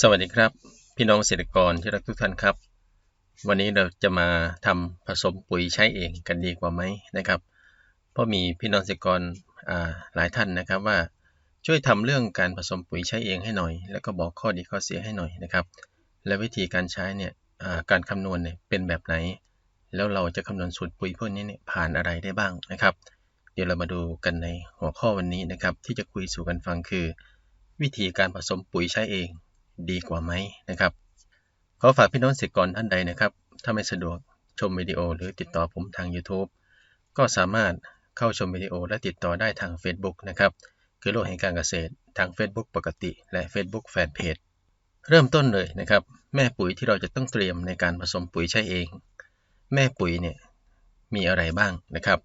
สวัสดีครับ พี่น้องเกษตรกรที่รักทุกท่านครับ วันนี้เราจะมาทำผสมปุ๋ยใช้เองกันดีกว่าไหมนะครับ เพราะมีพี่น้องเกษตรกรหลายท่านนะครับว่าช่วยทำเรื่องการผสมปุ๋ยใช้เองให้หน่อย แล้วก็บอกข้อดีข้อเสียให้หน่อยนะครับ และวิธีการใช้เนี่ยการคำนวณเนี่ยเป็นแบบไหน แล้วเราจะคำนวณสูตรปุ๋ยพวกนี้เนี่ยผ่านอะไรได้บ้างนะครับ เดี๋ยวเรามาดูกันในหัวข้อวันนี้นะครับ ที่จะคุยสู่กันฟังคือ วิธีการผสมปุ๋ยใช้เอง ดีกว่าไหมนะครับ ขอฝากพี่น้องเกษตรกรท่านใดนะครับ ถ้าไม่สะดวกชมวิดีโอหรือติดต่อผมทาง YouTube ก็สามารถเข้าชมวิดีโอและติดต่อได้ทาง Facebook นะครับ คือโลกแห่งการเกษตรทาง Facebook ปกติ และ Facebook Fanpage เริ่มต้นเลยนะครับ แม่ปุ๋ยที่เราจะต้องเตรียมในการผสมปุ๋ยใช้เอง แม่ปุ๋ยเนี่ยมีอะไรบ้างนะครับ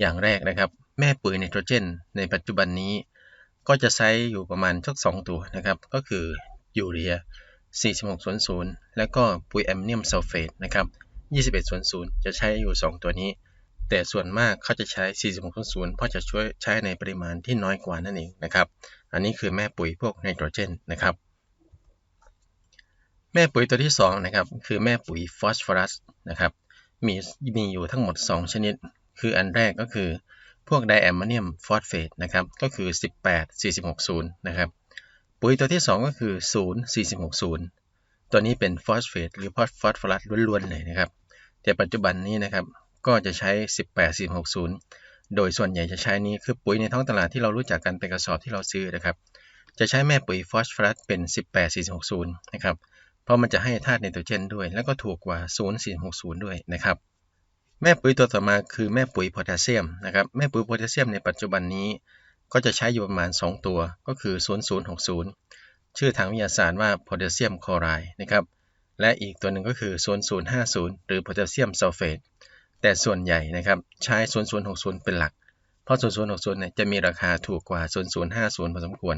อย่างแรกนะครับ แม่ปุ๋ยไนโตรเจน ในปัจจุบันนี้ ก็จะใช้อยู่ประมาณสัก2ตัวนะครับ ก็คือยูเรีย 4600 แล้วก็ปุ๋ยแอมเนียมซัลเฟตนะครับ 2100 จะใช้อยู่ 2 ตัวนี้ แต่ส่วนมากเขาจะใช้ 4600 เพราะจะช่วยใช้ในปริมาณที่น้อยกว่านั่นเองนะครับ อันนี้คือแม่ปุ๋ยพวกไนโตรเจนนะครับ แม่ปุ๋ยตัวที่2นะครับคือแม่ปุ๋ยฟอสฟอรัสนะครับ มีมีอยู่ทั้งหมด 2 ชนิด คืออันแรกก็คือ พวกไดแอมโมเนียมฟอสเฟตนะครับก็คือ 18 460 นะครับปุ๋ยตัวที่ 2 ก็คือ0 460 ตัวนี้เป็นฟอสเฟตหรือฟอสฟอสฟอรัสล้วนๆเลยนะครับ แต่ปัจจุบันนี้นะครับก็จะใช้ 18 460 โดยส่วนใหญ่จะใช้นี้คือปุ๋ยในท้องตลาดที่เรารู้จักกันเป็นกระสอบที่เราซื้อนะครับ จะใช้แม่ปุ๋ยฟอสฟอรัสเป็น 18 460 นะครับ เพราะมันจะให้ธาตุไนโตรเจนด้วย แล้วก็ถูกกว่า 0 460 ด้วยนะครับ แม่ปุ๋ยตัวต่อมาคือแม่ปุ๋ยโพแทสเซียมนะครับแม่ปุ๋ยโพแทสเซียมในปัจจุบันนี้ก็จะใช้อยู่ประมาณ 2 ตัวก็คือ 0060 ชื่อทางวิทยาศาสตร์ว่าโพแทสเซียมคลอไรด์นะครับและอีกตัวหนึ่งก็คือ 0050 หรือโพแทสเซียมซัลเฟตแต่ส่วนใหญ่นะครับใช้ 0060 เป็นหลัก เพราะ 0060 เนี่ยจะมีราคาถูกกว่า 0050 พอสมควร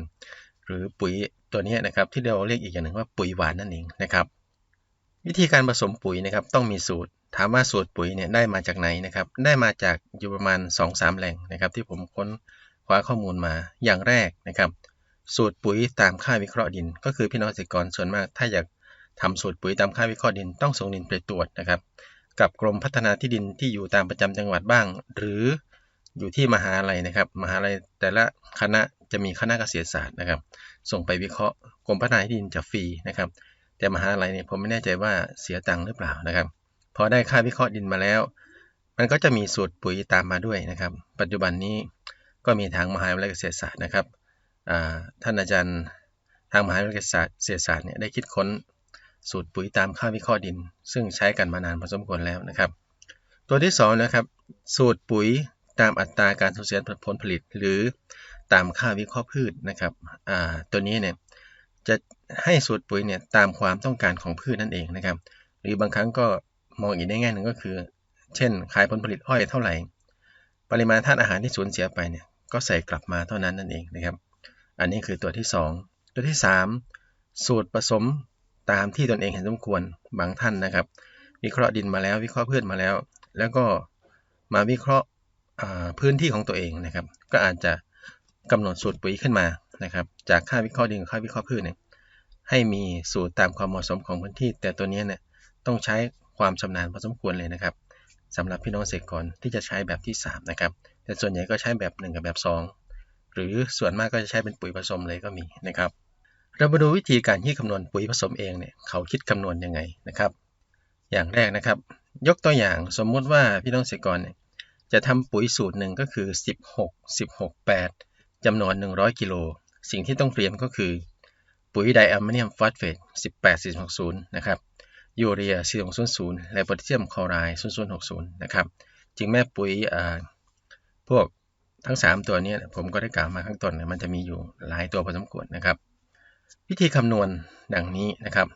หรือปุ๋ยตัวนี้นะครับที่เราเรียกอีกอย่างหนึ่งว่าปุ๋ยหวานนั่นเองนะครับวิธีการผสมปุ๋ยนะครับต้องมีสูตร ถามว่าสูตรปุ๋ยเนี่ยได้มาจากไหนนะครับ ได้มาจากอยู่ประมาณ 2-3 แหล่งนะครับ ที่ผมค้นคว้าข้อมูลมาอย่างแรกนะครับ สูตรปุ๋ยตามค่าวิเคราะห์ดิน ก็คือพี่น้องเกษตรกรส่วนมาก ถ้าอยากทำสูตรปุ๋ยตามค่าวิเคราะห์ดินต้องส่งดินไปตรวจนะครับ กับกรมพัฒนาที่ดินที่อยู่ตามประจำจังหวัดบ้าง หรืออยู่ที่มหาลัยนะครับ มหาลัยแต่ละคณะจะมีคณะเกษตรศาสตร์นะครับ ส่งไปวิเคราะห์กรมพัฒนาที่ดินจะฟรีนะครับ แต่มหาลัยเนี่ยผมไม่แน่ใจว่าเสียตังค์หรือเปล่านะครับ พอได้ค่าวิเคราะห์ดินมาแล้ว มันก็จะมีสูตรปุ๋ยตามมาด้วยนะครับ ปัจจุบันนี้ก็มีทางมหาวิทยาลัยเกษตรศาสตร์นะครับท่านอาจารย์ทางมหาวิทยาลัยเกษตรศาสตร์เนี่ยได้คิดค้นสูตรปุ๋ยตามค่าวิเคราะห์ดิน ซึ่งใช้กันมานานพอสมควรแล้วนะครับ ตัวที่2นะครับสูตรปุ๋ยตามอัตราการสูญเสียผลผลิต หรือตามค่าวิเคราะห์พืชนะครับตัวนี้เนี่ยจะให้สูตรปุ๋ยเนี่ยตามความต้องการของพืชนั่นเองนะครับ หรือบางครั้งก็ มองอีกในแง่หนึ่งก็คือ เช่น ขายผลผลิตอ้อยเท่าไหร่ ปริมาณธาตุอาหารที่สูญเสียไปเนี่ยก็ใส่กลับมาเท่านั้นนั่นเองนะครับ อันนี้คือตัวที่ 2 ตัวที่ 3 สูตรผสมตามที่ตนเองเห็นสมควรบางท่านนะครับ วิเคราะห์ดินมาแล้ววิเคราะห์พืชมาแล้ว แล้วก็มาวิเคราะห์พื้นที่ของตัวเองนะครับ ก็อาจจะกำหนดสูตรปุ๋ยขึ้นมานะครับ จากค่าวิเคราะห์ดินค่าวิเคราะห์พืชเนี่ยให้มีสูตรตามความเหมาะสมของพื้นที่ แต่ตัวนี้เนี่ยต้องใช้ ความชำนาญพอสมควรเลยนะครับสำหรับพี่น้องเกษตรกรที่จะใช้แบบที่ 3 นะครับ แต่ส่วนใหญ่ก็ใช้แบบ 1 กับแบบ 2 หรือส่วนมากก็จะใช้เป็นปุ๋ยผสมเลยก็มีนะครับ เรามาดูวิธีการที่คำนวณปุ๋ยผสมเองเนี่ยเขาคิดคำนวณยังไงนะครับ อย่างแรกนะครับ ยกตัวอย่างสมมุติว่าพี่น้องเกษตรกรเนี่ยจะทำปุ๋ยสูตรหนึ่งก็คือ 16 16 8จำนวน 100 กิโล สิ่งที่ต้องเตรียมก็คือ ปุ๋ยไดอะมโมเนียมฟอสเฟต18 460 นะครับ ยูเรีย4200 และโพแทสเซียมคลอไรด์ 0060 นะครับจึงแม่ปุ๋ยพวกทั้ง 3 ตัวนี้ผมก็ได้กล่าวมาข้างต้นมันจะมีอยู่หลายตัวพอสมควรนะครับ วิธีคำนวณดังนี้นะครับ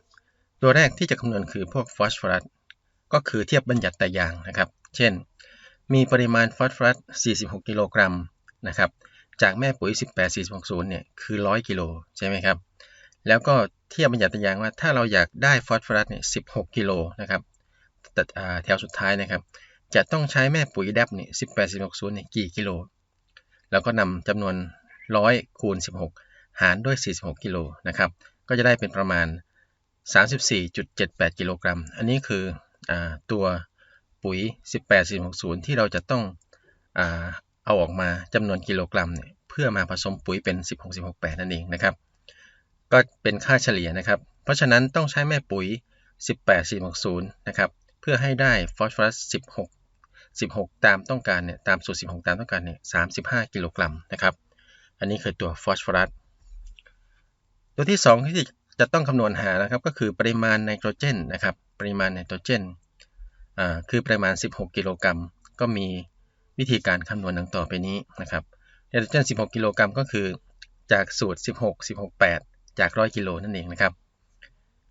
ตัวแรกที่จะคำนวณคือพวกฟอสฟอรัสก็คือเทียบบัญญัติแต่อย่างนะครับ เช่น มีปริมาณฟอสฟอรัส 46 กิโลกรัมนะครับ จากแม่ปุ๋ย 18460 เนี่ย คือ 100 กิโลใช่ไหมครับ แล้วก็เทียบบัญญัติยางว่าถ้าเราอยากได้ฟอสฟอรัสเนี่ย16กิโลนะครับแถวสุดท้ายนะครับ จะต้องใช้แม่ปุ๋ยแดบเนี่ย18 16 0เนี่ยกี่กิโล แล้วก็นำจำนวน100คูณ16หารด้วย46กิโลนะครับ ก็จะได้เป็นประมาณ34.78กิโลกรัม อันนี้คืออตัวปุ๋ย18460ที่เราจะต้องอเอาออกมาจำนวนกิโลกรัมเนี่ยเพื่อมาผสมปุ๋ยเป็น 16-16-8นั่นเองนะครับ ก็เป็นค่าเฉลี่ยนะครับ เพราะฉะนั้นต้องใช้แม่ปุ๋ย 18460 นะครับ เพื่อให้ได้ฟอสฟอรัส 16 16 ตามต้องการเนี่ย ตามสูตร 16 ตามต้องการเนี่ย 35 กิโลกรัมนะครับ อันนี้คือตัวฟอสฟอรัส ตัวที่ 2 ที่จะต้องคำนวณหานะครับ ก็คือปริมาณไนโตรเจนนะครับ ปริมาณไนโตรเจน อ่า คือปริมาณ 16 กิโลกรัม ก็มีวิธีการคำนวณดังต่อไปนี้นะครับไนโตรเจน 16 กิโลกรัมก็คือจากสูตร 16 16 8 จาก 100 กิโลนั่นเองนะครับ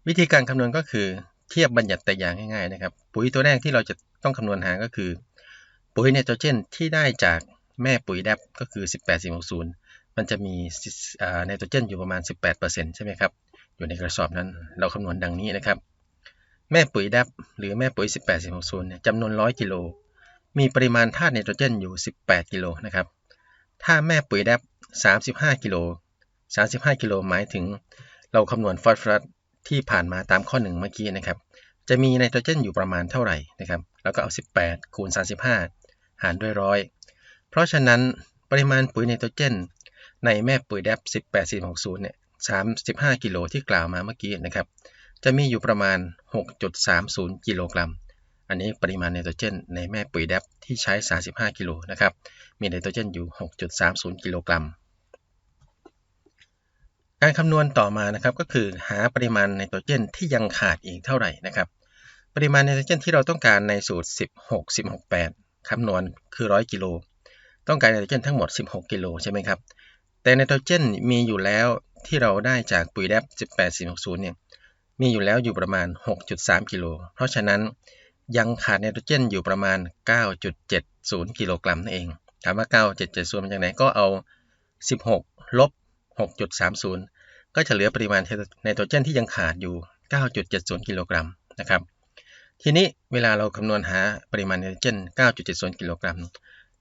วิธีการคำนวณก็คือเทียบบัญญัติแต่อย่างง่ายๆนะครับ ปุ๋ยตัวแรกที่เราจะต้องคำนวณหาก็คือ ปุ๋ยไนโตรเจนที่ได้จากแม่ปุ๋ยแดบก็คือ 18 460 มันจะมีไนโตรเจนอยู่ประมาณ 18%ใช่ไหมครับ อยู่ในกระสอบนั้นเราคำนวณดังนี้นะครับ แม่ปุ๋ยแดบหรือแม่ปุ๋ย 18 460เนี่ยจำนวน 100 กิโล มีปริมาณธาตุไนโตรเจนอยู่ 18 กิโลนะครับ ถ้าแม่ปุ๋ยแดบ35 กิโล 35 กิโลหมายถึง เราคำนวณฟอสฟอรัสที่ผ่านมาตามข้อ 1 เมื่อกี้นะครับ จะมีไนโตรเจนอยู่ประมาณเท่าไหร่นะครับ แล้วก็เอา 18 คูณ 35 หารด้วยร้อย เพราะฉะนั้นปริมาณปุ๋ยไนโตรเจน ในแม่ปุ๋ยแดบ18460 เนี่ย 35 กิโลที่กล่าวมาเมื่อกี้นะครับ จะมีอยู่ประมาณ 6.30 กิโลกรัม อันนี้ปริมาณไนโตรเจน ในแม่ปุ๋ยแดบที่ใช้ 35 กิโลนะครับ มีไนโตรเจนอยู่ 6.30 กิโลกรัม การคำนวณต่อมานะครับก็คือหาปริมาณไนโตรเจนที่ยังขาดอีกเท่าไหร่นะครับ ปริมาณไนโตรเจนที่เราต้องการในสูตร 16 16 8คำนวณคือ 100 กิโล ต้องการไนโตรเจนทั้งหมด 16 กิโลใช่ไหมครับ แต่ไนโตรเจนมีอยู่แล้วที่เราได้จากปุ๋ยแดบ18460เนี่ย มีอยู่แล้วอยู่ประมาณ 6.3 กิโล เพราะฉะนั้นยังขาดไนโตรเจนอยู่ประมาณ 9.70 กิโลกรัมนั่นเอง ถามว่า 9.70มาจากไหนก็เอา 16 ลบ 6.30 ก็จะเหลือปริมาณไนโตรเจนที่ยังขาดอยู่ 9.70 กิโลกรัมนะครับ ทีนี้เวลาเราคำนวณหาปริมาณไนโตรเจน 9.70 กิโลกรัม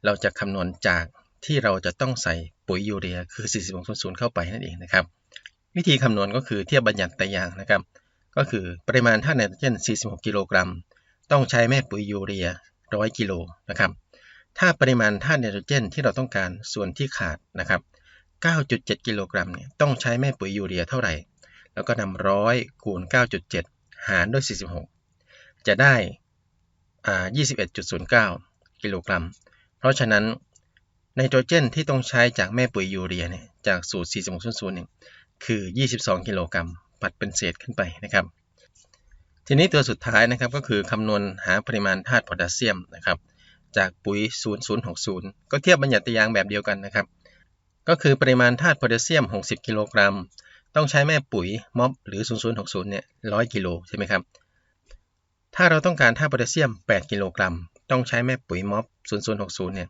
เราจะคำนวณจากที่เราจะต้องใส่ปุ๋ยยูเรียคือ 4600 เข้าไปนั่นเองนะครับ วิธีคำนวณก็คือเทียบบัญญัติแต่อย่างนะครับ ก็คือปริมาณธาตุไนโตรเจน 46 กิโลกรัม ต้องใช้แม่ปุ๋ยยูเรีย 100 กิโลนะครับ ถ้าปริมาณธาตุไนโตรเจนที่เราต้องการส่วนที่ขาดนะครับ 9.7 กิโลกรัมเนี่ยต้องใช้แม่ปุ๋ยยูเรียเท่าไหร่ แล้วก็นำร้อยคูณ 9.7 หารด้วย 46 จะได้21.09 กิโลกรัม เพราะฉะนั้นไนโตรเจนที่ต้องใช้จากแม่ปุ๋ยยูเรียเนี่ยจากสูตร 4600คือ 22 กิโลกรัม ปัดเป็นเศษขึ้นไปนะครับ ทีนี้ตัวสุดท้ายนะครับก็คือคำนวณหาปริมาณธาตุโพแทสเซียมนะครับจากปุ๋ย 0060 ก็เทียบบัญญัติยางแบบเดียวกันนะครับ ก็คือปริมาณธาตุโพแทสเซียม 60 กิโลกรัม ต้องใช้แม่ปุ๋ยม็อบหรือ 0060 เนี่ย 100 กิโลใช่ไหมครับ ถ้าเราต้องการธาตุโพแทสเซียม 8 กิโลกรัม ต้องใช้แม่ปุ๋ยม็อบ 0060 เนี่ย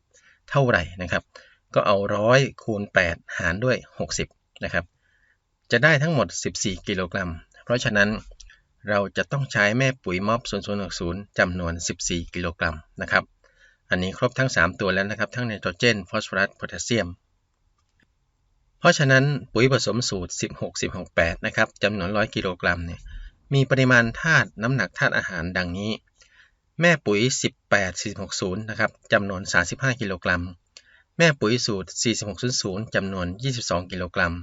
เท่าไหร่นะครับ ก็เอา 100 คูณ 8 หารด้วย 60 นะครับ จะได้ทั้งหมด 14 กิโลกรัม เพราะฉะนั้นเราจะต้องใช้แม่ปุ๋ยม็อบ 0060 จำนวน 14 กิโลกรัมนะครับ อันนี้ครบทั้ง 3 ตัวแล้วนะครับ ทั้งไนโตรเจน ฟอสฟอรัส โพแทสเซียม เพราะฉะนั้นปุ๋ยผสมสูตร 16 16 8 นะครับจำนวน 100 กิโลกรัมเนี่ยมีปริมาณธาตุน้ำหนักธาตุอาหารดังนี้ แม่ปุ๋ย 18 460 นะครับจำนวน 35 กิโลกรัม แม่ปุ๋ยสูตร 4600 จำนวน 22 กิโลกรัม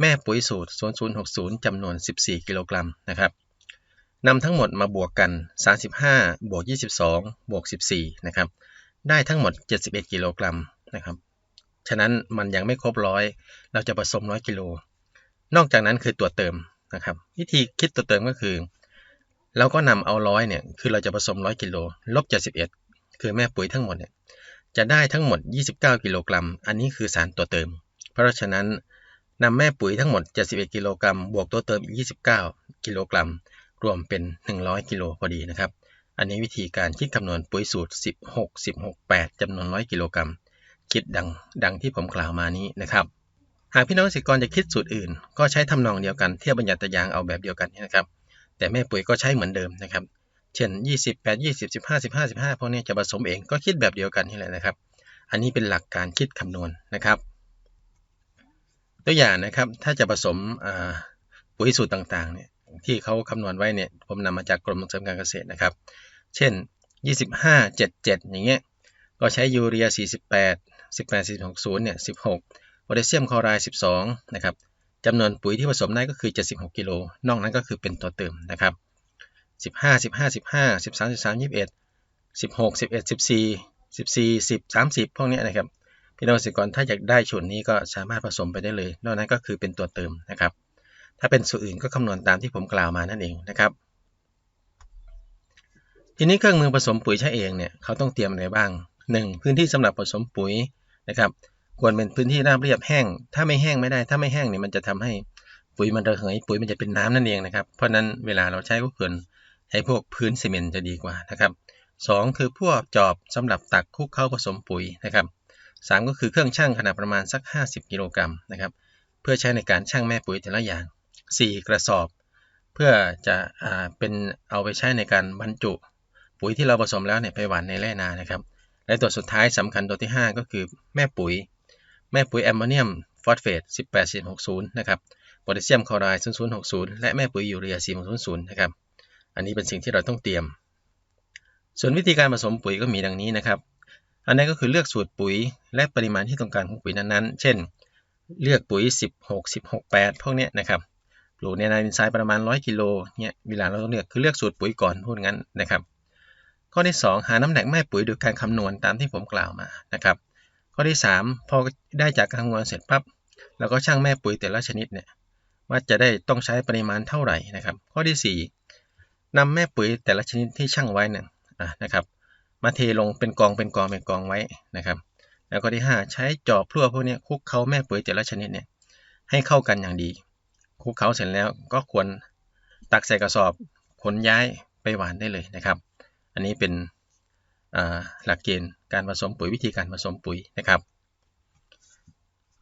แม่ปุ๋ยสูตร 0060 จำนวน 14 กิโลกรัมนะครับนำทั้งหมดมาบวกกัน 35 บวก 22 บวก 14 นะครับ ได้ทั้งหมด 71 กิโลกรัมนะครับ ฉะนั้นมันยังไม่ครบร้อย เราจะผสม100กิโล นอกจากนั้นคือตัวเติมนะครับ วิธีคิดตัวเติมก็คือ เราก็นำเอาร้อยเนี่ย คือเราจะผสม100กิโลลบ71คือแม่ปุ๋ยทั้งหมดเนี่ย จะได้ทั้งหมด 29 กิโลกรัม อันนี้คือสารตัวเติม เพราะฉะนั้นนำแม่ปุ๋ยทั้งหมด 71 กิโลกรัม บวกตัวเติมอีก 29 กิโลกรัม รวมเป็น 100 กิโลพอดีนะครับ อันนี้วิธีการคิดคำนวณปุ๋ยสูตร 16 16 8จำนวน 100 กิโลกรัม คิดดังดังที่ผมกล่าวมานี้นะครับ หากพี่น้องเกษตรกรจะคิดสูตรอื่น ก็ใช้ทำนองเดียวกันเทียบบัญญัติยางเอาแบบเดียวกันนะครับ แต่แม่ปุ๋ยก็ใช้เหมือนเดิมนะครับ เช่น28 20 15 15 15พวกนี้จะผสมเองก็คิดแบบเดียวกันนี่แหละนะครับ อันนี้เป็นหลักการคิดคำนวณนะครับ ตัวอย่างนะครับถ้าจะผสมปุ๋ยสูตรต่างๆเนี่ยที่เขาคำนวณไว้เนี่ยผมนำมาจากกรมส่งเสริมการเกษตรนะครับ เช่น 25 77 อย่างเงี้ยก็ใช้ยูเรีย 48 18 460เนี่ย16โพแทสเซียมคลอไรด์12นะครับจำนวนปุ๋ยที่ผสมได้ก็คือ 76 กิโล นอกนั้นก็คือเป็นตัวเติมนะครับ 15 15 15 13 13 21 16 11 14 14 10 30 พวกนี้นะครับ พี่น้องเกษตรกรถ้าอยากได้ชุดนี้ก็สามารถผสมไปได้เลย นอกนั้นก็คือเป็นตัวเติมนะครับ ถ้าเป็นสูตรอื่นก็คำนวณตามที่ผมกล่าวมานั่นเองนะครับ ทีนี้เครื่องมือผสมปุ๋ยใช้เองเนี่ยเขาต้องเตรียมอะไรบ้าง 1. พื้นที่สำหรับผสมปุ๋ยนะครับควรเป็นพื้นที่ราบเรียบแห้ง ถ้าไม่แห้งไม่ได้ ถ้าไม่แห้งเนี่ยมันจะทำให้ปุ๋ยมันระเหย ปุ๋ยมันจะเป็นน้ำนั่นเองนะครับ เพราะนั้นเวลาเราใช้ก็ควรใช้พวกพื้นซีเมนต์จะดีกว่านะครับ 2. คือพวกจอบสำหรับตักคุกเข้าผสมปุ๋ยนะครับ3ก็คือเครื่องชั่งขนาดประมาณสัก 50 กิโลกรัมนะครับ เพื่อใช้ในการชั่งแม่ปุ๋ยแต่ละอย่าง 4. กระสอบ เพื่อจะอ่าเป็นเอาไปใช้ในการบรรจุ ปุ๋ยที่เราผสมแล้วเนี่ยไปหว่านในแร่นานะครับ และตัวสุดท้ายสำคัญตัวที่ 5 ก็คือแม่ปุ๋ย แม่ปุ๋ยแอมโมเนียมฟอสเฟต 18460 นะครับ โพแทสเซียมคลอไรด์ 0060 และแม่ปุ๋ยยูเรีย 4600 นะครับ อันนี้เป็นสิ่งที่เราต้องเตรียม ส่วนวิธีการผสมปุ๋ยก็มีดังนี้นะครับ อันนี้ก็คือเลือกสูตรปุ๋ยและปริมาณที่ต้องการของปุ๋ยนั้นๆ เช่น เลือกปุ๋ย 16 16 8 พวกนี้นะครับ ปลูกในนาดินทรายประมาณ 100 กิโลเนี่ยเวลาเราต้องเลือกคือเลือกสูตรปุ๋ยก่อนพูดงั้นนะครับ ข้อที่ 2 หาน้ำหนักแม่ปุ๋ยโดยการคำนวณตามที่ผมกล่าวมานะครับ ข้อที่ 3 พอได้จากการคำนวณเสร็จปั๊บเราก็ชั่งแม่ปุ๋ยแต่ละชนิดเนี่ยว่าจะได้ต้องใช้ปริมาณเท่าไหร่นะครับ ข้อที่ 4นำแม่ปุ๋ยแต่ละชนิดที่ชั่งไว้เนี่ยนะครับ มาเทลงเป็นกองเป็นกองเป็นกองไว้นะครับ แล้วก็ที่ 5 ใช้จอบพลั่วพวกนี้คุกเคล้าแม่ปุ๋ยแต่ละชนิดเนี่ยให้เข้ากันอย่างดีคุกเคล้าเสร็จแล้วก็ควรตักใส่กระสอบขนย้ายไปหวานได้เลยนะครับ อันนี้เป็นหลักเกณฑ์การผสมปุ๋ยวิธีการผสมปุ๋ยนะครับ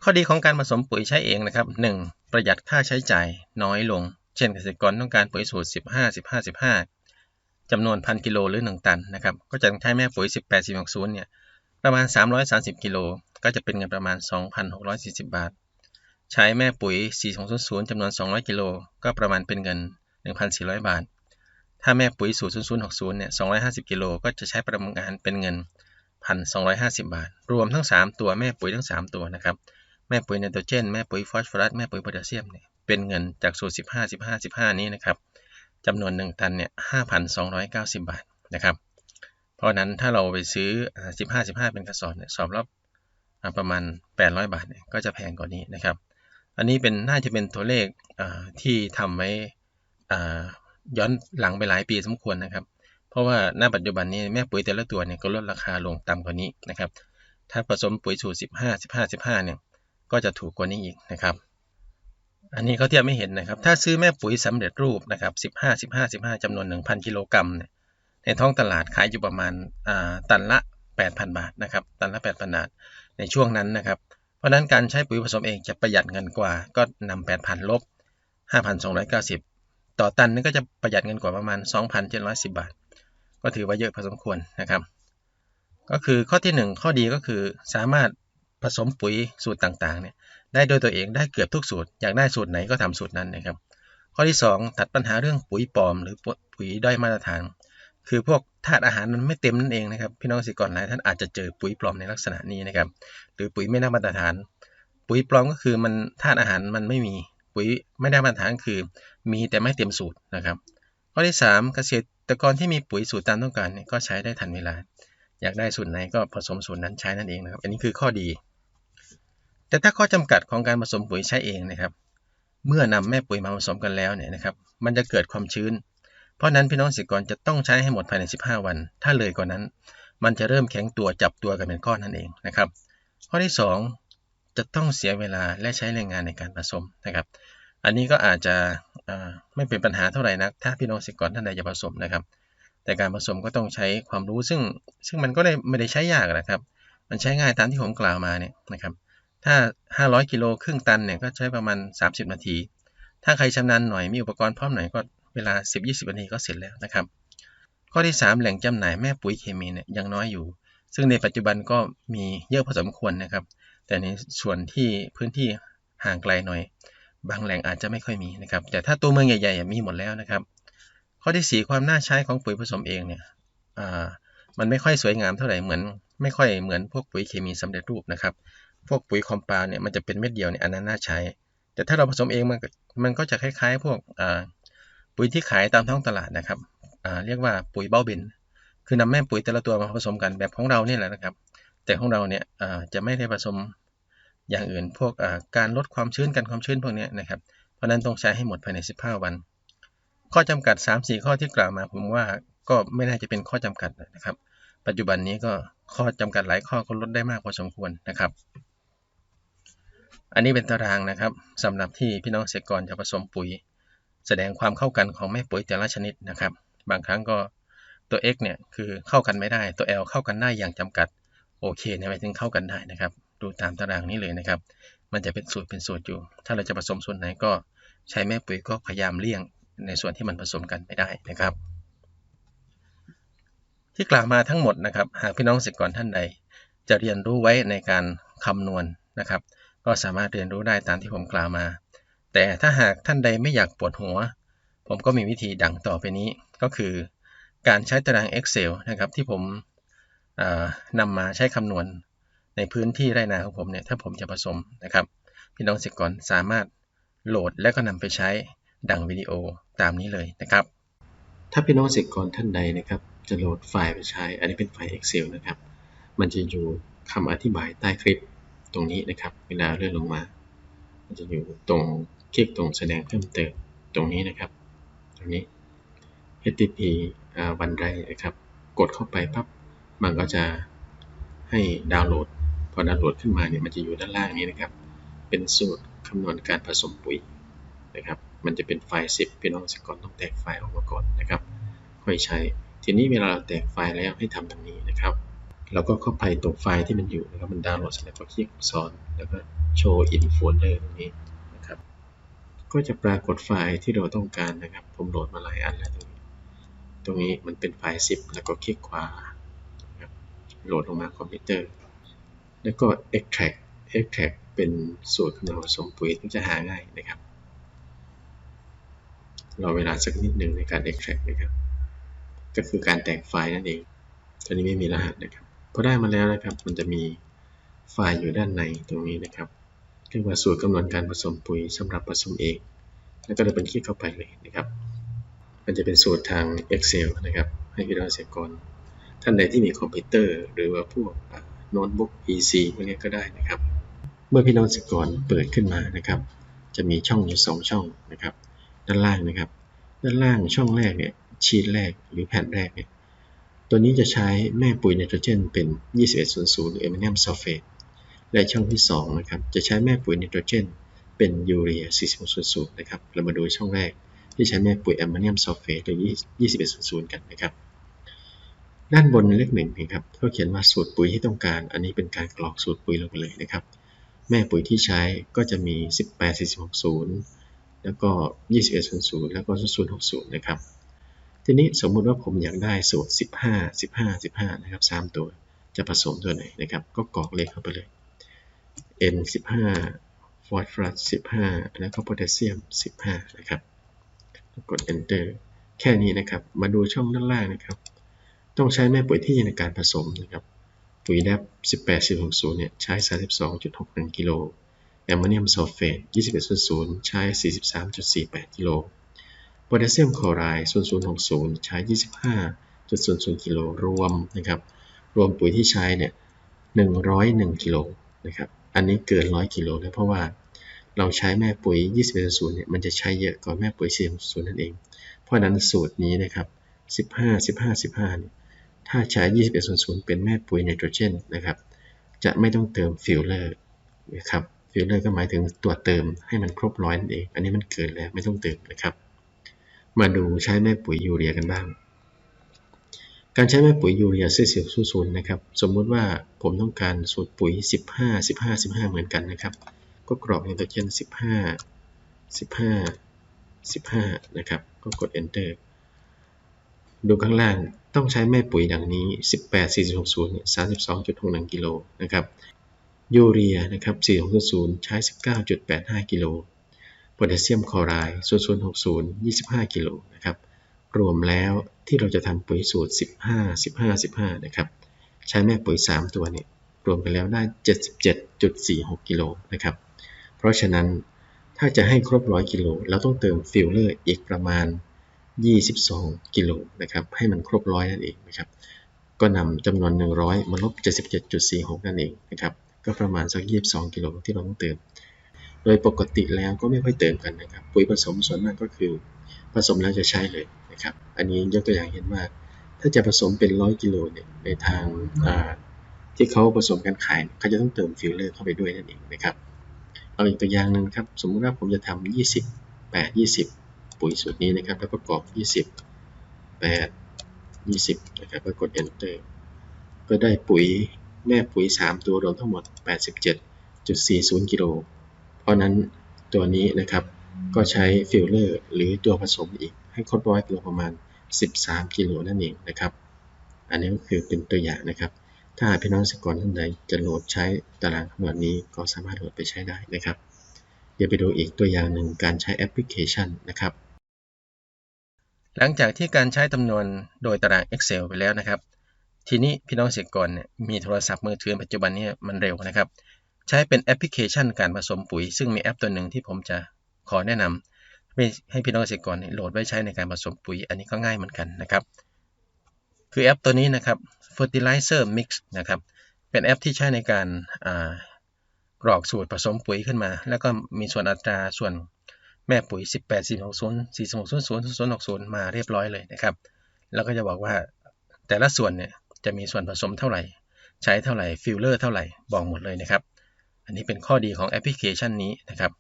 ข้อดีของการผสมปุ๋ยใช้เองนะครับ 1. ประหยัดค่าใช้จ่ายน้อยลง เช่นเกษตรกรต้องการปุ๋ยสูตร 15 15 15จำนวนพันกิโลหรือ 1 ตันนะครับ ก็จะใช้แม่ปุ๋ย 18 460เนี่ยประมาณ 330 กิโล ก็จะเป็นเงินประมาณ 2,640 บาท ใช้แม่ปุ๋ย4200จำนวน 200 กิโล ก็ประมาณเป็นเงิน 1,400 บาท ถ้าแม่ปุ๋ยสูตร0060 เนี่ย 250 กิโล ก็จะใช้ประมาณเป็นเงิน 1,250 บาท รวมทั้ง 3 ตัวแม่ปุ๋ยทั้ง 3 ตัวนะครับ แม่ปุ๋ยไนโตรเจน แม่ปุ๋ยฟอสฟอรัส แม่ปุ๋ยโพแทสเซียมเนี่ย เป็นเงินจากสูตร 15 15 15 นี้นะครับจำนวน 1 ตัน เนี่ย 5,290 บาทนะครับ เพราะนั้นถ้าเราไปซื้อ 15 15 เป็นกระสอบเนี่ย สอบรอบประมาณ 800 บาท เนี่ยก็จะแพงกว่านี้นะครับ อันนี้เป็นน่าจะเป็นตัวเลขที่ทำไว้ ย้อนหลังไปหลายปีสมควรนะครับ เพราะว่าณปัจจุบันนี้แม่ปุ๋ยแต่ละตัวเนี่ยก็ลดราคาลงต่ำกว่านี้นะครับ ถ้าผสมปุ๋ยสูตร 15 15 15 เนี่ย ก็จะถูกกว่านี้อีกนะครับ อันนี้เขาเทียบไม่เห็นนะครับ ถ้าซื้อแม่ปุ๋ยสำเร็จรูปนะครับ 15 15 15จำนวน 1,000 กิโลกรัมเนี่ย ในท้องตลาดขายอยู่ประมาณตันละ 8,000 บาทนะครับ ตันละ 8,000 บาท ในช่วงนั้นนะครับ เพราะนั้นการใช้ปุ๋ยผสมเองจะประหยัดเงินกว่า ก็นำ8,000 ลบ 5,290 ต่อตันนี่ก็จะประหยัดเงินกว่าประมาณ 2,710 บาท ก็ถือว่าเยอะพอสมควรนะครับ ก็คือข้อที่ 1 ข้อดีก็คือสามารถผสมปุ๋ยสูตรต่างๆเนี่ยได้โดยตัวเองได้เกือบทุกสูตร อยากได้สูตรไหนก็ทำสูตรนั้นนะครับ ข้อที่ 2 ตัดปัญหาเรื่องปุ๋ยปลอม หรือปุ๋ยด้อยมาตรฐาน คือพวกธาตุอาหารมันไม่เต็มนั่นเองนะครับพี่น้องเกษตรกรหลายท่านอาจจะเจอปุ๋ยปลอมในลักษณะนี้นะครับหรือปุ๋ยไม่ได้มาตรฐาน ปุ๋ยปลอมก็คือมันธาตุอาหารมันไม่มี ปุ๋ยไม่ได้มาตรฐานคือ มีแต่ไม่เต็มสูตรนะครับข้อที่ 3 เกษตรกรที่มีปุ๋ยสูตรตามต้องการก็ใช้ได้ทันเวลา อยากได้สูตรไหนก็ผสมสูตรนั้นใช้นั่นเองนะครับ อันนี้คือข้อดี แต่ถ้าข้อจำกัดของการผสมปุ๋ยใช้เองนะครับ เมื่อนำแม่ปุ๋ยมาผสมกันแล้วเนี่ยนะครับมันจะเกิดความชื้น เพราะนั้นพี่น้องเกษตรกรจะต้องใช้ให้หมดภายใน 15 วัน ถ้าเลยกว่านั้น มันจะเริ่มแข็งตัวจับตัวกันเป็นก้อนนั่นเองนะครับ ข้อที่ 2 จะต้องเสียเวลาและใช้แรงงานในการผสมนะครับ อันนี้ก็อาจจะไม่เป็นปัญหาเท่าไหร่นัก ถ้าพี่น้องเกษตรกรท่านใดจะผสมนะครับ แต่การผสมก็ต้องใช้ความรู้ซึ่งซึ่งมันก็ไม่ได้ใช้ยากนะครับ มันใช้ง่ายตามที่ผมกล่าวมาเนี่ยนะครับ ถ้า 500 กิโลครึ่งตันเนี่ยก็ใช้ประมาณ 30 นาที ถ้าใครชำนาญหน่อยมีอุปกรณ์พร้อมหน่อยก็เวลา 10-20 นาทีก็เสร็จแล้วนะครับ ข้อที่ 3 แหล่งจำหน่ายแม่ปุ๋ยเคมีเนี่ยยังน้อยอยู่ ซึ่งในปัจจุบันก็มีเยอะพอสมควรนะครับ แต่ในส่วนที่พื้นที่ห่างไกลหน่อย บางแหล่งอาจจะไม่ค่อยมีนะครับ แต่ถ้าตัวเมืองใหญ่ๆมีหมดแล้วนะครับ ข้อที่ 4 ความน่าใช้ของปุ๋ยผสมเองเนี่ยมันไม่ค่อยสวยงามเท่าไหร่เหมือน ไม่ค่อยเหมือนพวกปุ๋ยเคมีสำเร็จรูปนะครับ พวกปุ๋ยคอมปาเนี่ยมันจะเป็นเม็ดเดียวเนี่ยอันนั้นน่าใช้ แต่ถ้าเราผสมเองมันมันก็จะคล้ายๆ พวกปุ๋ยที่ขายตามท้องตลาดนะครับเรียกว่าปุ๋ยเบ้าบิน คือนำแม่ปุ๋ยแต่ละตัวมาผสมกันแบบของเราเนี่ยแหละนะครับ แต่ของเราเนี่ยจะไม่ได้ผสมอย่างอื่น พวกการลดความชื้นกันความชื้นพวกนี้นะครับ เพราะนั้นต้องใช้ให้หมดภายใน 15 วัน ข้อจำกัด 3-4 ข้อที่กล่าวมาผมว่าก็ไม่น่าจะเป็นข้อจำกัดนะครับ ปัจจุบันนี้ก็ข้อจำกัดหลายข้อก็ลดได้มากพอสมควรนะครับ อันนี้เป็นตารางนะครับสำหรับที่พี่น้องเกษตรกรจะผสมปุ๋ย แสดงความเข้ากันของแม่ปุ๋ยแต่ละชนิดนะครับ บางครั้งก็ตัว x เนี่ยคือเข้ากันไม่ได้ตัว l เข้ากันได้อย่างจำกัด โอเคเนี่ยหมายถึงเข้ากันได้นะครับ ดูตามตารางนี้เลยนะครับ มันจะเป็นสูตรเป็นสูตรอยู่ ถ้าเราจะผสมส่วนไหนก็ใช้แม่ปุ๋ยก็พยายามเลี่ยงในส่วนที่มันผสมกันไม่ได้นะครับ ที่กล่าวมาทั้งหมดนะครับ หากพี่น้องเกษตรกรท่านใด จะเรียนรู้ไว้ในการคำนวณนะครับ ก็สามารถเรียนรู้ได้ตามที่ผมกล่าวมา แต่ถ้าหากท่านใดไม่อยากปวดหัว ผมก็มีวิธีดังต่อไปนี้ก็คือ การใช้ตาราง Excel นะครับที่ผม นำมาใช้คำนวณในพื้นที่ไรนาของผมเนี่ยถ้าผมจะผสมนะครับพี่น้องเกษตรกรสามารถโหลดและก็นำไปใช้ดังวิดีโอตามนี้เลยนะครับ ถ้าพี่น้องเกษตรกรท่านใดนะครับ จะโหลดไฟล์ไปใช้ อันนี้เป็นไฟล์ Excel นะครับ มันจะอยู่คำอธิบายใต้คลิปตรงนี้นะครับ เวลาเลื่อนลงมา มันจะอยู่ตรงคลิกตรงแสดงเพิ่มเติมตรงนี้นะครับ ตรงนี้ HTTP วันไรนะครับ กดเข้าไปปั๊บ มันก็จะให้ดาวน์โหลด พอดาวน์โหลดขึ้นมาเนี่ยมันจะอยู่ด้านล่างนี้นะครับ เป็นสูตรคำนวณการผสมปุ๋ยนะครับ มันจะเป็นไฟล์ 10พี่น้องสกอรต้องแตกไฟล์ออกมาก่อนนะครับ ค่อยใช้ ทีนี้เวลาเราแตกไฟล์แล้วให้ทำตรงนี้นะครับ เราก็เข้าไปตรงไฟล์ที่มันอยู่นะครับมันดาวน์โหลดเสร็จแล้วก็คลิกซ้อนแล้วก็โชว์อินโฟลเดอร์ตรงนี้นะครับ ก็จะปรากฏไฟล์ที่เราต้องการนะครับ ผมโหลดมาหลายอันแล้วตรงนี้ ตรงนี้มันเป็นไฟล์ 10 แล้วก็คลิกขวา โหลดลงมาคอมพิวเตอร์ แล้วก็ extract extract เป็นสูตรคำนวณผสมปุ๋ยที่จะหาง่ายนะครับ รอเวลาสักนิดหนึ่งในการ extract นะครับ ก็คือการแตกไฟล์นั่นเอง ตอนนี้ไม่มีรหัสนะครับ พอได้มาแล้วนะครับ มันจะมีไฟล์อยู่ด้านในตรงนี้นะครับเรียกว่าสูตรคำนวณการผสมปุ๋ยสำหรับผสมเอง แล้วก็จะเป็นคลิกเข้าไปเลยนะครับ มันจะเป็นสูตรทาง Excel นะครับ ให้พี่น้องเกษตรกร ท่านใดที่มีคอมพิวเตอร์ หรือว่าพวกโน้ตบุ๊ก PC พวกนี้ก็ได้นะครับ เมื่อพี่น้องสกรเปิดขึ้นมานะครับ จะมีช่องอยู่2ช่องนะครับ ด้านล่างนะครับ ด้านล่างช่องแรกเนี่ยชีตแรกหรือแผ่นแรกเนี่ยตัวนี้จะใช้แม่ปุ๋ยไนโตรเจนเป็น 2100หรือแอมโมเนียมซัลเฟตและช่องที่2นะครับจะใช้แม่ปุ๋ยไนโตรเจนเป็นยูเรีย 4600 นะครับ เรามาดูช่องแรกที่ใช้แม่ปุ๋ยแอมโมเนียมซัลเฟตหรือ 2100 กันนะครับ ด้านบนเลขหนึ่งนะครับก็เขียนว่าสูตรปุ๋ยที่ต้องการ อันนี้เป็นการกรอกสูตรปุ๋ยลงไปเลยนะครับ แม่ปุ๋ยที่ใช้ก็จะมี 18 460 แล้วก็ 2100 แล้วก็ 0060 นะครับ ทีนี้สมมุติว่าผมอยากได้สูตร 15 15 15 นะครับ 3 ตัวจะผสมตัวไหนนะครับ ก็กรอกเลขเข้าไปเลย N 15ฟอสฟอรัส15 แล้วก็โพแทสเซียม 15 นะครับ กด Enter แค่นี้นะครับ มาดูช่องด้านล่างนะครับ ต้องใช้แม่ปุ๋ยที่ในการผสมนะครับ ปุ๋ยแดบ18460 เนี่ย ใช้ 32.61 กิโล แอมโมเนียมซัลเฟต21.0 ใช้ 43.48 กิโล โพแทสเซียมคลอไรด์0060 ใช้ 25.00 กิโล รวมนะครับ รวมปุ๋ยที่ใช้เนี่ย 101 กิโลนะครับ อันนี้เกิน 100 กิโลแล้วเพราะว่าเราใช้แม่ปุ๋ย 21.0 เนี่ย มันจะใช้เยอะกว่าแม่ปุ๋ย40นั่นเอง เพราะนั้นสูตรนี้นะครับ 15 15 15เนี่ย ถ้าใช้ 2100 เป็นแม่ปุ๋ยไนโตรเจนนะครับ จะไม่ต้องเติมฟิลเลอร์นะครับ ฟิลเลอร์ก็หมายถึงตัวเติมให้มันครบร้อยนั่นเอง อันนี้มันเกินแล้วไม่ต้องเติมนะครับ มาดูใช้แม่ปุ๋ยยูเรียกันบ้าง การใช้แม่ปุ๋ยยูเรียเสียสูศูนย์นะครับ สมมุติว่าผมต้องการสูตรปุ๋ย 15 15 15 เหมือนกันนะครับ ก็กรอกไนโตรเจน 15 15 15 นะครับ ก็กด enter ดูข้างล่าง ต้องใช้แม่ปุ๋ยดังนี้ 18 460เนี่ย32.61 กิโลนะครับยูเรียนะครับ4600ใช้ 19.85 กิโลโพแทสเซียมคลอไรด์0060 25 กิโลนะครับรวมแล้วที่เราจะทำปุ๋ยสูตร 15 15 15 นะครับ ใช้แม่ปุ๋ย 3 ตัวเนี่ยรวมกันแล้วได้ 77.46 กิโลนะครับ เพราะฉะนั้นถ้าจะให้ครบ 100 กิโลเราต้องเติมฟิลเลอร์อีกประมาณ 22 กิโลนะครับให้มันครบร้อยนั่นเองนะครับก็นำจำนวน 100 มาลบ 77.46 นั่นเองนะครับก็ประมาณสัก 22 กิโลที่เราต้องเติม โดยปกติแล้วก็ไม่ค่อยเติมกันนะครับปุ๋ยผสมส่วนมากก็คือ ผสมแล้วจะใช้เลยนะครับอันนี้ยกตัวอย่างเห็นว่า ถ้าจะผสมเป็น 100 กิโลเนี่ยในทางที่เขาผสมกันขายเขาจะต้องเติมฟิลเลอร์เข้าไปด้วยนั่นเองนะครับเอาอีกตัวอย่างหนึ่งครับสมมุติว่าผมจะทำ20 8 20 ปุ๋ยสูตรนี้นะครับ แล้วก็กอก20 8 20 นะครับก็กด enter ก็ได้ปุ๋ยแม่ปุ๋ย 3 ตัวรวมทั้งหมด 87.40 กิโล เพราะนั้นตัวนี้นะครับก็ใช้ฟิลเลอร์หรือตัวผสมอีกให้ครบร้อยกิโลประมาณ 13 กิโลนั่นเองนะครับ อันนี้ก็คือเป็นตัวอย่างนะครับ ถ้าพี่น้องเกษตรกรท่านใดจะโหลดใช้ตารางคำนวณนี้ก็สามารถโหลดไปใช้ได้นะครับ เดี๋ยวไปดูอีกตัวอย่างหนึ่งการใช้แอปพลิเคชันนะครับ หลังจากที่การใช้จำนวนโดยตาราง Excel ไปแล้วนะครับ ทีนี้พี่น้องเกษตรกรเนี่ยมีโทรศัพท์มือถือปัจจุบันนี้มันเร็วนะครับ ใช้เป็นแอปพลิเคชันการผสมปุ๋ย ซึ่งมีแอปตัวหนึ่งที่ผมจะขอแนะนำให้ให้พี่น้องเกษตรกรโหลดไว้ใช้ในการผสมปุ๋ย อันนี้ก็ง่ายเหมือนกันนะครับ คือแอปตัวนี้นะครับ Fertilizer Mix นะครับเป็นแอปที่ใช้ในการกรอกสูตรผสมปุ๋ยขึ้นมา แล้วก็มีส่วนอัตราส่วน แม่ปุ๋ย 18 4 6 0 4 6 0 0 0 6 0 มาเรียบร้อยเลยนะครับ แล้วก็จะบอกว่าแต่ละส่วนเนี่ยจะมีส่วนผสมเท่าไหร่ ใช้เท่าไหร่ฟิลเลอร์เท่าไหร่บอกหมดเลยนะครับ อันนี้เป็นข้อดีของแอปพลิเคชันนี้นะครับ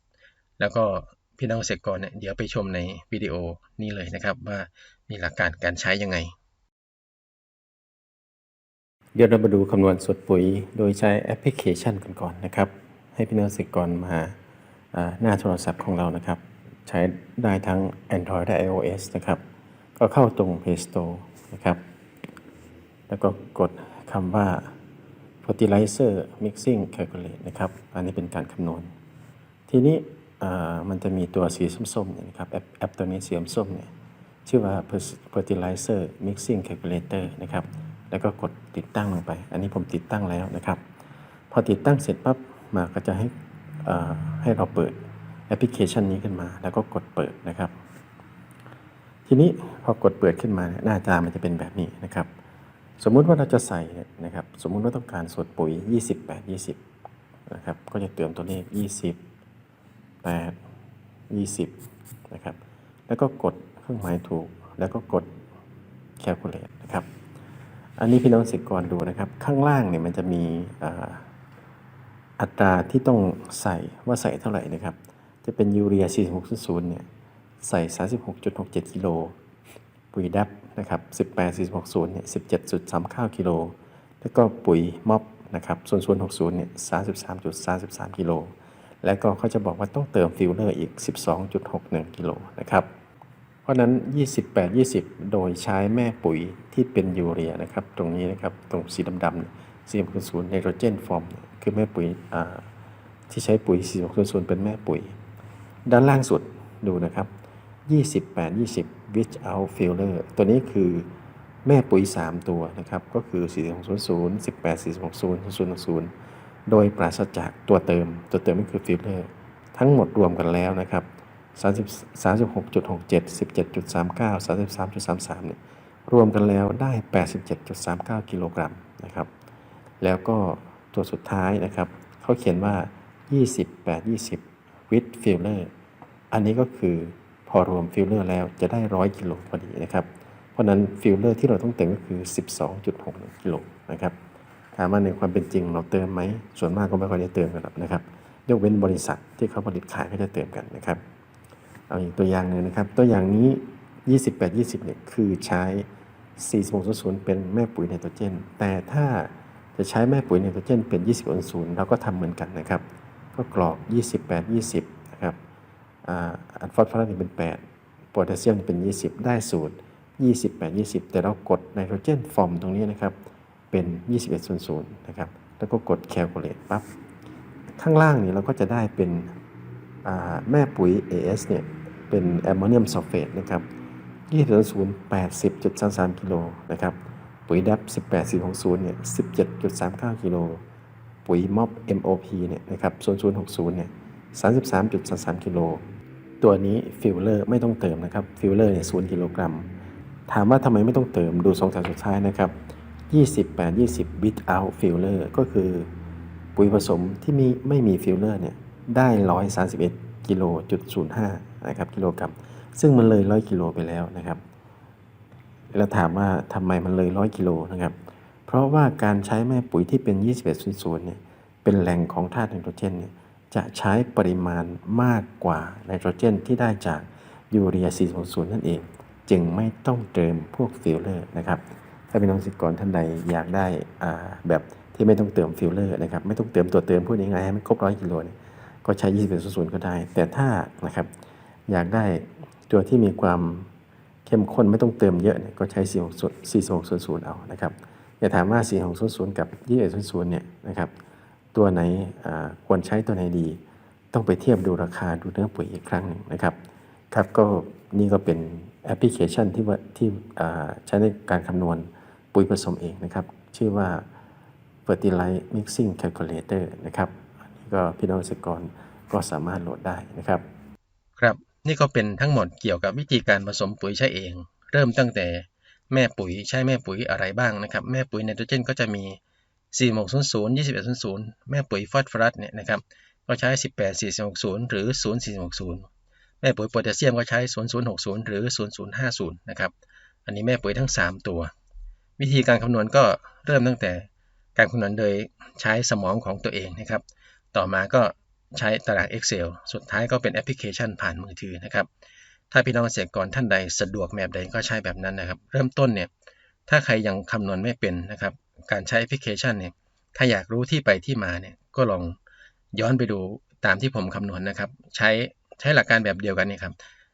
แล้วก็พี่น้องเกษตรกรเนี่ยเดี๋ยวไปชมในวิดีโอนี้เลยนะครับว่ามีหลักการการใช้ยังไง เดี๋ยวเรามาดูคำนวณสูตรปุ๋ย โดยใช้แอปพลิเคชันกันก่อนนะครับ ให้พี่น้องเกษตรกรมาอ่าหน้าโทรศัพท์ของเรานะครับ ใช้ได้ทั้ง Android และ iOS นะครับ ก็เข้าตรง Play Store นะครับ แล้วก็กดคำว่า fertilizer mixing calculate นะครับ อันนี้เป็นการคำนวณ ทีนี้มันจะมีตัวสีส้มๆเนี่ยนะครับแอปแอปตัวนี้สีส้มเนี่ยชื่อว่า fertilizer mixing calculator นะครับ แล้วก็กดติดตั้งลงไป อันนี้ผมติดตั้งแล้วนะครับ พอติดตั้งเสร็จปั๊บมาก็จะให้ให้เราเปิด แอปพลิเคชันนี้ขึ้นมา แล้วก็กดเปิดนะครับ ทีนี้พอกดเปิดขึ้นมาหน้าตามันจะเป็นแบบนี้นะครับ สมมุติว่าเราจะใส่นะครับ สมมุติว่าต้องการส่วนปุ๋ย 28 20นะครับ ก็จะเติมตัวเลข 20 8 20นะครับ แล้วก็กดเครื่องหมายถูก แล้วก็กด calculate นะครับ อันนี้พี่น้องเกษตรกรดูนะครับ ข้างล่างเนี่ยมันจะมีอัตราที่ต้องใส่ว่าใส่เท่าไหร่นะครับ จะเป็นยูเรีย 4600 เนี่ย ใส่ 36.67 กิโล ปุ๋ยดับนะครับ 18 460 เนี่ย 17.39 กิโล แล้วก็ปุ๋ยม็อบนะครับส่วนส่วน60 เนี่ย 33.33 กิโล แล้วก็เขาจะบอกว่าต้องเติมฟิลเลอร์อีก 12.61 กิโลนะครับ เพราะนั้น 28 20 โดยใช้แม่ปุ๋ยที่เป็นยูเรียนะครับ ตรงนี้นะครับ ตรงสีดำๆเนี่ย4600ไนโตรเจนฟอร์ม คือแม่ปุ๋ยที่ใช้ปุ๋ย4600เป็นแม่ปุ๋ย ด้านล่างสุดดูนะครับ 28 20 without filler ตัวนี้คือแม่ปุ๋ย 3 ตัวนะครับ ก็คือ 4600 18 4600 0 0โดยปราศจากตัวเติม ตัวเติมก็คือ filler ทั้งหมดรวมกันแล้วนะครับ30 36.67 17.39 33.33เนี่ยรวมกันแล้วได้ 87.39 กิโลกรัมนะครับ แล้วก็ตัวสุดท้ายนะครับเขาเขียนว่า 28 20 with filler อันนี้ก็คือพอรวมฟิลเลอร์แล้วจะได้ 100 กิโลพอดีนะครับ เพราะนั้นฟิลเลอร์ที่เราต้องเติมก็คือ 12.6กิโลนะครับ ถามว่าในความเป็นจริงเราเติมไหม ส่วนมากก็ไม่ค่อยได้เติมกันหรอกนะครับ ยกเว้นบริษัทที่เขาผลิตขายก็จะเติมกันนะครับ เอาอีกตัวอย่างหนึ่งนะครับ ตัวอย่างนี้ 28 20เนี่ยคือใช้ 4600 เป็นแม่ปุ๋ยไนโตรเจน แต่ถ้าจะใช้แม่ปุ๋ยไนโตรเจนเป็น 20เราก็ทำเหมือนกันนะครับ ก็กรอก 28 20 นะครับอัลฟอสฟอรัสเป็น 8 โพแทสเซียมเป็น 20 ได้สูตร 28 20 แต่เรากดไนโตรเจนฟอร์มตรงนี้นะครับ เป็น 21 00 นะครับ แล้วก็กด calculate ปั๊บ ข้างล่างนี่เราก็จะได้เป็นแม่ปุ๋ย AS เนี่ย เป็นแอมโมเนียมซัลเฟตนะครับ20.0 80.33กิโลนะครับ ปุ๋ยดับ 18.460เนี่ย 17.39กิโล ปุ๋ยม็อบ MOP เนี่ยนะครับ0060เนี่ย33.33กิโลตัวนี้ฟิลเลอร์ไม่ต้องเติมนะครับฟิลเลอร์เนี่ย0กิโลกรัมถามว่าทำไมไม่ต้องเติมดูสองแถวสุดท้ายนะครับ28.20 without filler ก็คือปุ๋ยผสมที่มีไม่มีฟิลเลอร์เนี่ยได้ 131กิโลจุด05นะครับกิโลกรัม ซึ่งมันเลย 100 กิโลไปแล้วนะครับ แล้วถามว่าทำไมมันเลย 100 กิโลนะครับ เพราะว่าการใช้แม่ปุ๋ยที่เป็น 2100เนี่ยเป็นแหล่งของธาตุไนโตรเจนเนี่ยจะใช้ปริมาณมากกว่าไนโตรเจนที่ได้จากยูเรีย 400 นั่นเอง จึงไม่ต้องเติมพวกฟิลเลอร์นะครับถ้าเป็นน้องสิกรท่านใดอยากได้แบบที่ไม่ต้องเติมฟิลเลอร์นะครับไม่ต้องเติมตัวเติมพูดง่ายๆให้มันครบร้อยกิโลเนี่ยก็ใช้ 2100ก็ได้ แต่ถ้านะครับอยากได้ตัวที่มีความเข้มข้นไม่ต้องเติมเยอะเนี่ยก็ใช้ 4600 เอานะครับ อย่าถามว่า4600 กับ 2100 เนี่ยนะครับตัวไหนควรใช้ตัวไหนดี ต้องไปเทียบดูราคาดูเนื้อปุ๋ยอีกครั้งหนึ่งนะครับครับก็นี่ก็เป็นแอปพลิเคชันที่ว่าที่ใช้ในการคำนวณปุ๋ยผสมเองนะครับ ชื่อว่า Fertilize Mixing Calculator นะครับนนี้ก็พี่น้องเกษตรกรก็สามารถโหลดได้นะครับ ครับนี่ก็เป็นทั้งหมดเกี่ยวกับวิธีการผสมปุ๋ยใช้เอง เริ่มตั้งแต่ แม่ปุ๋ยใช้แม่ปุ๋ยอะไรบ้างนะครับ แม่ปุ๋ยไนโตรเจนก็จะมี 4600 2100 แม่ปุ๋ยฟอสฟอรัสเนี่ยนะครับ ก็ใช้ 18460 หรือ 0460 แม่ปุ๋ยโพแทสเซียมก็ใช้ 0060 หรือ 0050 นะครับ อันนี้แม่ปุ๋ยทั้ง 3 ตัว วิธีการคำนวณก็เริ่มตั้งแต่การคำนวณโดยใช้สมองของตัวเองนะครับ ต่อมาก็ใช้ตาราง Excel สุดท้ายก็เป็นแอปพลิเคชันผ่านมือถือนะครับ ถ้าพี่น้องเกษตรกรท่านใดสะดวกแบบใดก็ใช้แบบนั้นนะครับ เริ่มต้นเนี่ยถ้าใครยังคำนวณไม่เป็นนะครับ การใช้แอปพลิเคชันเนี่ยถ้าอยากรู้ที่ไปที่มาเนี่ยก็ลองย้อนไปดูตามที่ผมคำนวณนะครับ ใช้ใช้หลักการแบบเดียวกันนี่ครับ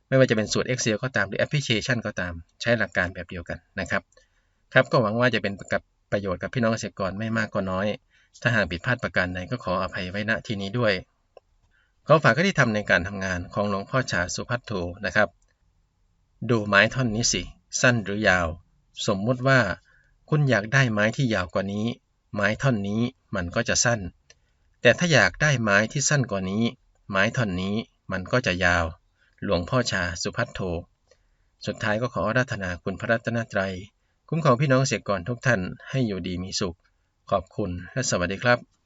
ไม่ว่าจะเป็นสูตร Excel ก็ตามหรือแอปพลิเคชันก็ตามใช้หลักการแบบเดียวกันนะครับครับก็หวังว่าจะเป็นกับประโยชน์กับพี่น้องเกษตรกรไม่มากก็น้อย ถ้าหากผิดพลาดประการใดก็ขออภัยไว้ณที่นี้ด้วย ขอฝากก็ที่ทำในการทำงานของหลวงพ่อชาสุพัทโธนะครับ ดูไม้ท่อนนี้สิ สั้นหรือยาว สมมุติว่าคุณอยากได้ไม้ที่ยาวกว่านี้ ไม้ท่อนนี้มันก็จะสั้น แต่ถ้าอยากได้ไม้ที่สั้นกว่านี้ ไม้ท่อนนี้มันก็จะยาว หลวงพ่อชาสุพัทโธสุดท้ายก็ขอราธนาคุณพระรัตนตรัย คุ้มครองพี่น้องเสกกรทุกท่านให้อยู่ดีมีสุข ขอบคุณและสวัสดีครับ